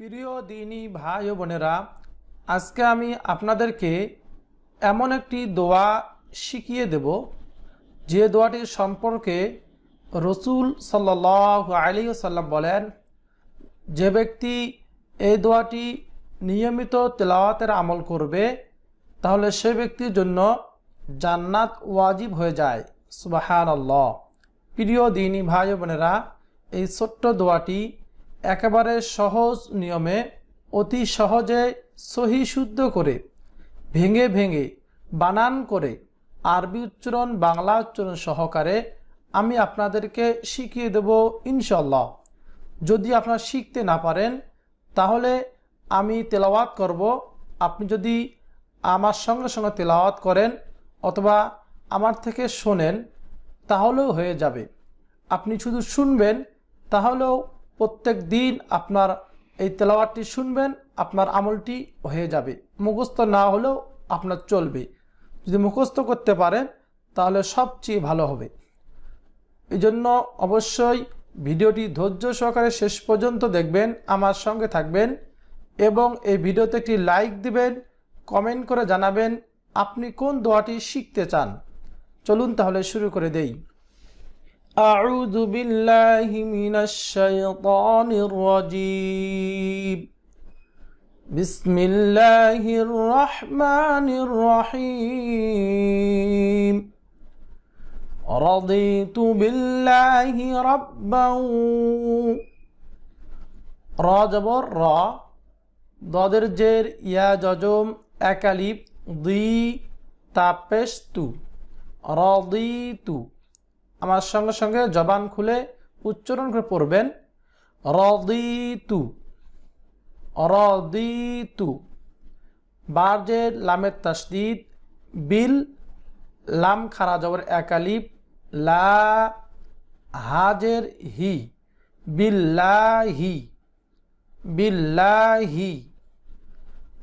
প্রিয় দিনী ভাই ও বোনেরা, আজকে আমি আপনাদেরকে এমন একটি দোয়া শিখিয়ে দেব। যে দোয়াটির সম্পর্কে রসুল সাল্লাহ আলী সাল্লাম বলেন, যে ব্যক্তি এই দোয়াটি নিয়মিত তেলাওয়াতের আমল করবে, তাহলে সে ব্যক্তির জন্য জান্নাত ওয়াজিব হয়ে যায়। সুবাহান প্রিয় দিনী ভাই বোনেরা, এই ছোট্ট দোয়াটি একেবারে সহজ নিয়মে অতি সহজে সহি শুদ্ধ করে, ভেঙে ভেঙে, বানান করে আরবি উচ্চারণ, বাংলা উচ্চারণ সহকারে আমি আপনাদেরকে শিখিয়ে দেব ইনশাল্লাহ যদি আপনারা শিখতে না পারেন, তাহলে আমি তেলাওয়াত করব। আপনি যদি আমার সঙ্গে সঙ্গে তেলাওয়াত করেন অথবা আমার থেকে শোনেন, তাহলেও হয়ে যাবে। আপনি শুধু শুনবেন, তাহলেও প্রত্যেক দিন আপনার এই তেলাওয়াতটি শুনবেন, আপনার আমলটি হয়ে যাবে। মুখস্থ না হলেও আপনার চলবে। যদি মুখস্থ করতে পারেন, তাহলে সবচেয়ে ভালো হবে। এই জন্য অবশ্যই ভিডিওটি ধৈর্য সহকারে শেষ পর্যন্ত দেখবেন, আমার সঙ্গে থাকবেন এবং এই ভিডিওতে একটি লাইক দিবেন, কমেন্ট করে জানাবেন, আপনি কোন দোয়াটি শিখতে চান। চলুন তাহলে শুরু করে দেই। أعوذ بالله من الشيطان الرجيم بسم الله الرحمن الرحيم رضيت بالله ربا র জবর র দদের জের ইয়া যজম একালিপ দি তাপেশ তু রদি তু আমার সঙ্গে সঙ্গে জবান খুলে উচ্চারণ করে পড়বেন। রদিতু। রদিতু। বারজের লামের তাসদিদ, বিল, লাম খারা জবর একালিপ লা, হাজের হি, বিল্লাহি বিল্লাহি।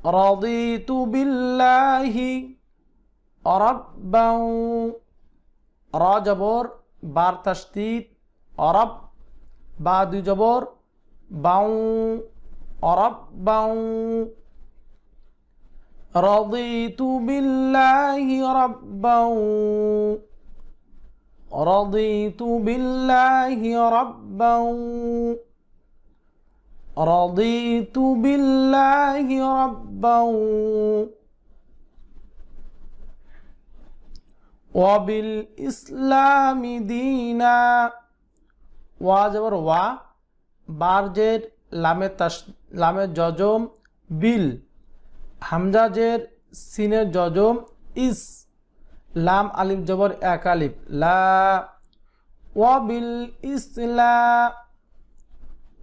রদিতু বিল্লাহি। রব্বাউ র জবর বার তাস্তিদ অরব বা দুই জবর বাউ অরব বাউ رضيت بالله ربا رضيت بالله ربا رضيت بالله ربا ইসলামি দিনা। ওয়া যাবার ওয়া বারজের লামে তাস, লামে জজম, বিল। হামজাজের সিনের জজম, ইস। লাম, আলিফ, জবর, এক আলিফ। লা। ওয়াবিল ইসলা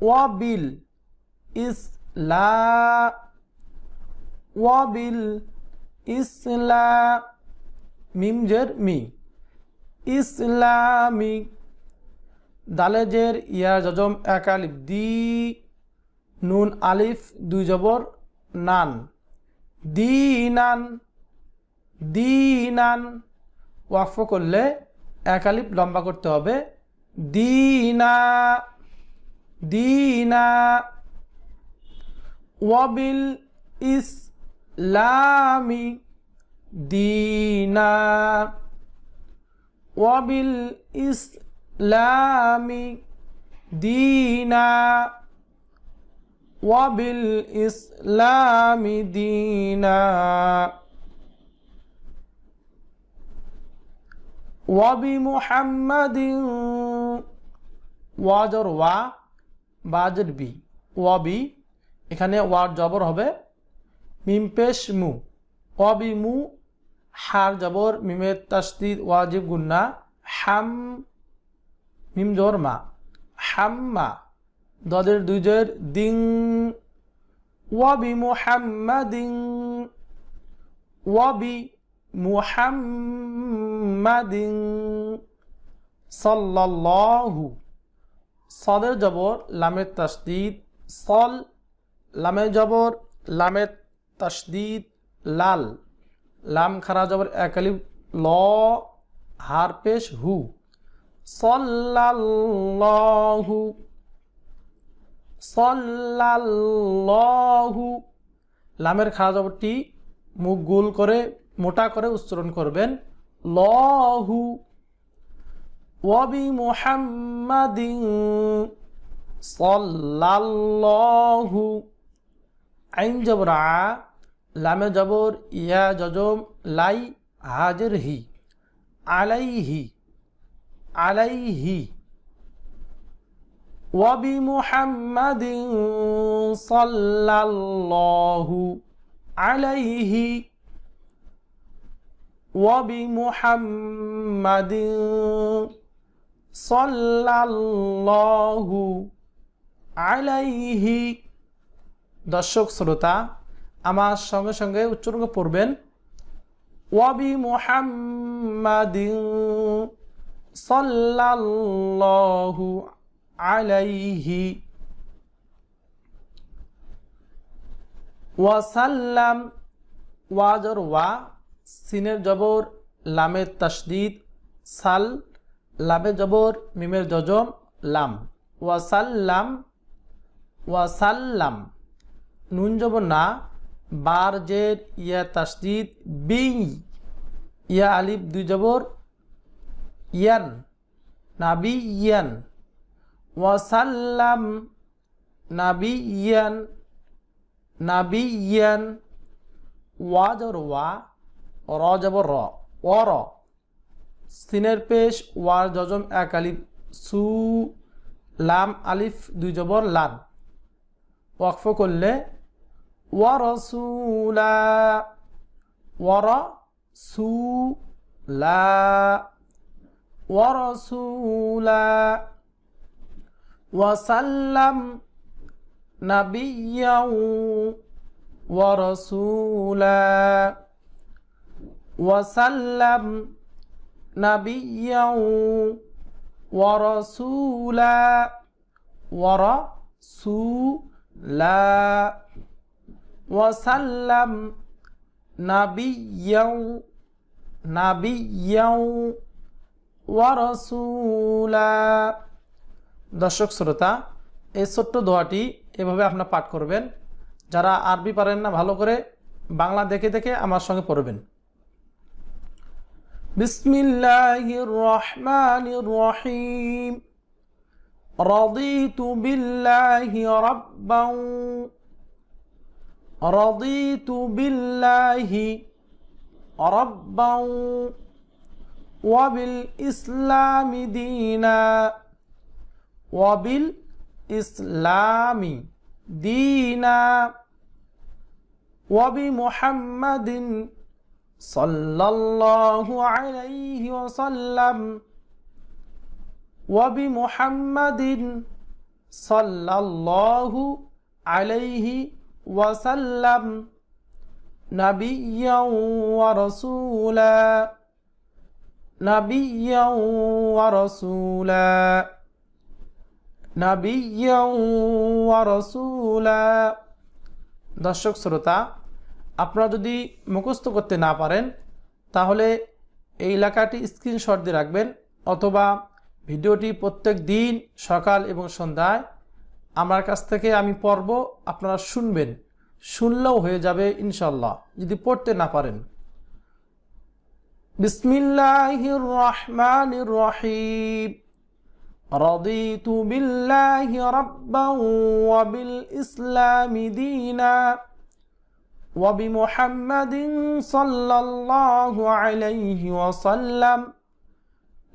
ওয়াবিল ইসলা ওয়াবিল ইসলা। মিমজের মি। ইসলামিক দালেজের ইয়ার জজম এক আলিফ। দি, নুন আলিফ, দুই জবর, নান। দিনান। দিনান। ওয়াকফ করলে এক আলিফ লম্বা করতে হবে। দি না দি না ওয়াবিল দিনা দিনা ওয়াবিল ইসলামি دينا وبالإسلام دينا وبالإسلام دينا وبمحمد ওয়াজর ওয়া বাজর বি ওয়াবি এখানে ওয়ার জবর হবে মিমপেশ মু অবি মু হার, জবর, মিমের তাসদিদ, ওয়াজিব, গুন্না, হাম, মিম জবর মা। হাম্মা দদের দুইজের দিং ওয়াবি মুহাম্মাদিং ওয়াবি মুহাম্মাদিং সাল্লাল্লাহু। সদের জবর, লামের তাসদিদ, সল, লামের জবর, লামের তাসদিদ, লাল। লাম খারা জবর একালিফ ল, হার পেশ, হু। সল্লাল্লাহু সল্লাল্লাহু। লামের খাড়া জবরটি মুখ গোল করে, মোটা করে উচ্চারণ করবেন। লহু ওয়াবি মুহাম্মাদিন সাল্লাল্লাহু। আইন জবর লামে জবর ইয়া জজম লাই হাজির হি আলাইহি আলাইহি وبمحمد صلى الله عليه وبمحمد صلى الله عليه দর্শক শ্রোতা আমার সঙ্গে সঙ্গে উচ্চারণ পড়বেন ওয়াবি মুহাম্মাদিন সাল্লাল্লাহু আলাইহি ওয়াসাল্লাম। ওয়াজর ওয়া, সিনের জবর, লামের তসদিদ সাল লামে জবর, মিমের জজম, লাম। ওয়াসাল্লাম ওয়াসাল্লাম। নুন জবর না বার জের ইয়া তসদিদ, বিং, ইয়া আলিফ, দুই জবর, ইয়ান, নাবি, ইয়ান। ওয়াসাল্লাম নাবিয়ান নাবিয়ান ওয়াজর ওয়া। র জবর, র। ও, র। সিনের পেশ, ওয়ার জজম, এক আলিফ, সু, লাম, আলিফ, দুই জবর, লান। ওয়াকফ করলে ওয়ারসুলা ওয়ার সু লা ওয়ারসুলা وسلم نبيا ورسولا وسلم نبيا ورسولا ورسولا ওয়াসাল্লাম নাবিয়াউ নাবিয়াউ ওয়ারসুলা দর্শক, শ্রোতা, এই ছোট্ট দোয়াটি এভাবে আপনারা পাঠ করবেন। যারা আরবি পারেন না, ভালো করে বাংলা দেখে দেখে আমার সঙ্গে পড়বেন। বিসমিল্লাহির রহমানির রহিম। রদিতু বিল্লাহি রাব্বাউ رضيت بالله ربا وبالإسلام دينا وبالإسلام دينا وبمحمد صلى الله عليه وسلم وبمحمد صلى الله عليه وسلم نبيا ورسولا نبيا ورسولا نبيا ورسولا দর্শক শ্রোতা আপনারা যদি মুখস্থ করতে না পারেন তাহলে এই এলাকাটি স্ক্রিনশট দিয়ে রাখবেন অথবা ভিডিওটি প্রত্যেক দিন সকাল এবং সন্ধ্যায় আমার কাছ থেকে আমি পড়ব আপনারা শুনবেন শুনলেও হয়ে যাবে ইনশাল্লাহ যদি পড়তে না পারেন বিসমিল্লাহির রহমানির রহিম رضيت بالله ربا وبالإسلام دينا وبمحمد صلى الله عليه وسلم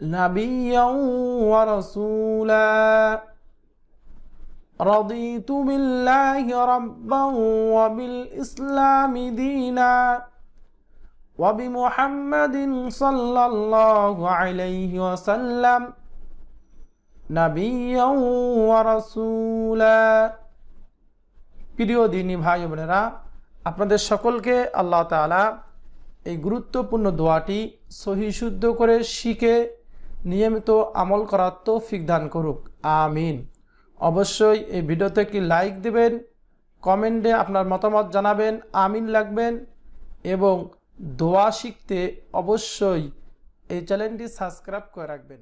نبيا ورسولا رضيت بالله ربا وبالإسلام دينا وبمحمد صلى الله عليه وسلم نبيا ورسولا প্রিয় দিনী ভাই বোনেরা আপনাদের সকলকে আল্লাহ তালা এই গুরুত্বপূর্ণ দোয়াটি সহি শুদ্ধ করে শিখে নিয়মিত আমল করার তৌফিক দান করুক আমিন অবশ্যই এই ভিডিওতে কি লাইক দেবেন, কমেন্টে আপনার মতামত জানাবেন, আমিন লাগবেন, এবং দোয়া শিখতে অবশ্যই এই চ্যানেলটি সাবস্ক্রাইব করে রাখবেন।